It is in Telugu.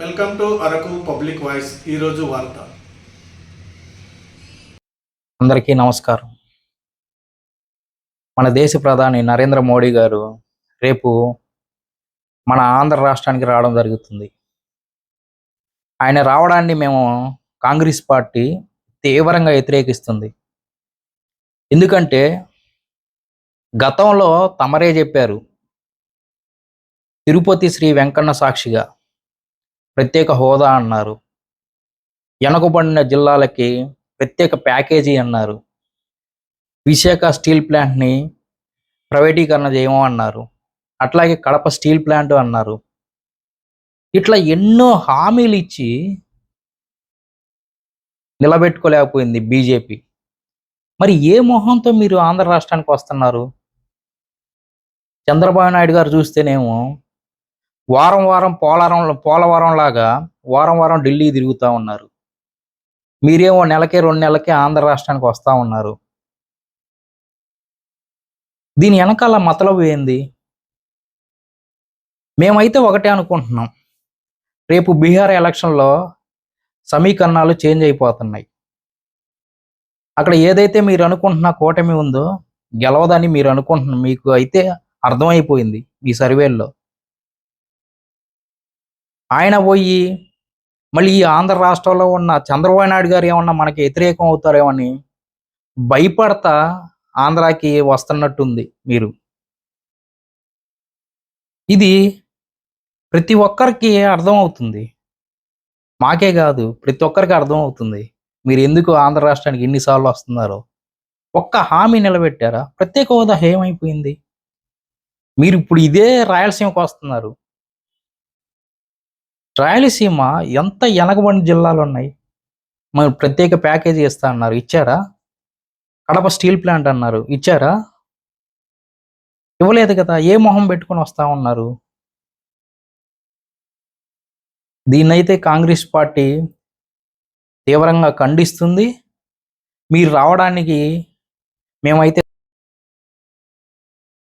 Welcome to Araku public voice ఈరోజు వార్త. అందరికీ నమస్కారం. మన దేశ ప్రధాని నరేంద్ర మోడీ గారు రేపు మన ఆంధ్ర రాష్ట్రానికి రావడం జరుగుతుంది. ఆయన రావడాన్ని మేము కాంగ్రెస్ పార్టీ తీవ్రంగా వ్యతిరేకిస్తుంది. ఎందుకంటే గతంలో తమరే చెప్పారు తిరుపతి శ్రీ వెంకన్న సాక్షిగా ప్రత్యేక హోదా అన్నారు. వెనకబడిన జిల్లాలకి ప్రత్యేక ప్యాకేజీ అన్నారు. విశాఖ స్టీల్ ప్లాంట్ని ప్రైవేటీకరణ చేయము అన్నారు. అట్లాగే కడప స్టీల్ ప్లాంట్ అన్నారు. ఇట్లా ఎన్నో హామీలు ఇచ్చి నిలబెట్టుకోలేకపోయింది బీజేపీ. మరి ఏ మొహంతో మీరు ఆంధ్ర రాష్ట్రానికి వస్తున్నారు? చంద్రబాబు నాయుడు గారు చూస్తేనేమో వారం వారం పోలవరం పోలవరం లాగా వారం వారం ఢిల్లీ తిరుగుతూ ఉన్నారు. మీరేమో నెలకే రెండు నెలలకే ఆంధ్ర రాష్ట్రానికి వస్తూ ఉన్నారు. దీని వెనకాల మతలబు ఏంది? మేమైతే ఒకటే అనుకుంటున్నాం. రేపు బీహార్ ఎలక్షన్లో సమీకరణాలు చేంజ్ అయిపోతున్నాయి. అక్కడ ఏదైతే మీరు అనుకుంటున్న కూటమి ఉందో గెలవదని మీరు అనుకుంటున్న మీకు అయితే అర్థమైపోయింది ఈ సర్వేల్లో. ఆయన పోయి మళ్ళీ ఈ ఆంధ్ర రాష్ట్రంలో ఉన్న చంద్రబాబు నాయుడు గారు ఏమన్నా మనకి వ్యతిరేకం అవుతారేమని భయపడతా ఆంధ్రాకి వస్తున్నట్టుంది మీరు. ఇది ప్రతి ఒక్కరికి అర్థమవుతుంది. మాకే కాదు ప్రతి ఒక్కరికి అర్థమవుతుంది. మీరు ఎందుకు ఆంధ్ర రాష్ట్రానికి ఎన్నిసార్లు వస్తున్నారో. ఒక్క హామీ నిలబెట్టారా? ప్రత్యేక హోదా ఏమైపోయింది? మీరు ఇప్పుడు ఇదే రాయలసీమకు వస్తున్నారు. రాయలసీమ ఎంత వెనకబడిన జిల్లాలు ఉన్నాయి? మరి ప్రత్యేక ప్యాకేజీ ఇస్తా అన్నారు. ఇచ్చారా? కడప స్టీల్ ప్లాంట్ అన్నారు. ఇచ్చారా? ఇవ్వలేదు కదా. ఏ మొహం పెట్టుకొని వస్తా ఉన్నారు? దీన్నైతే కాంగ్రెస్ పార్టీ తీవ్రంగా ఖండిస్తుంది. మీరు రావడానికి మేమైతే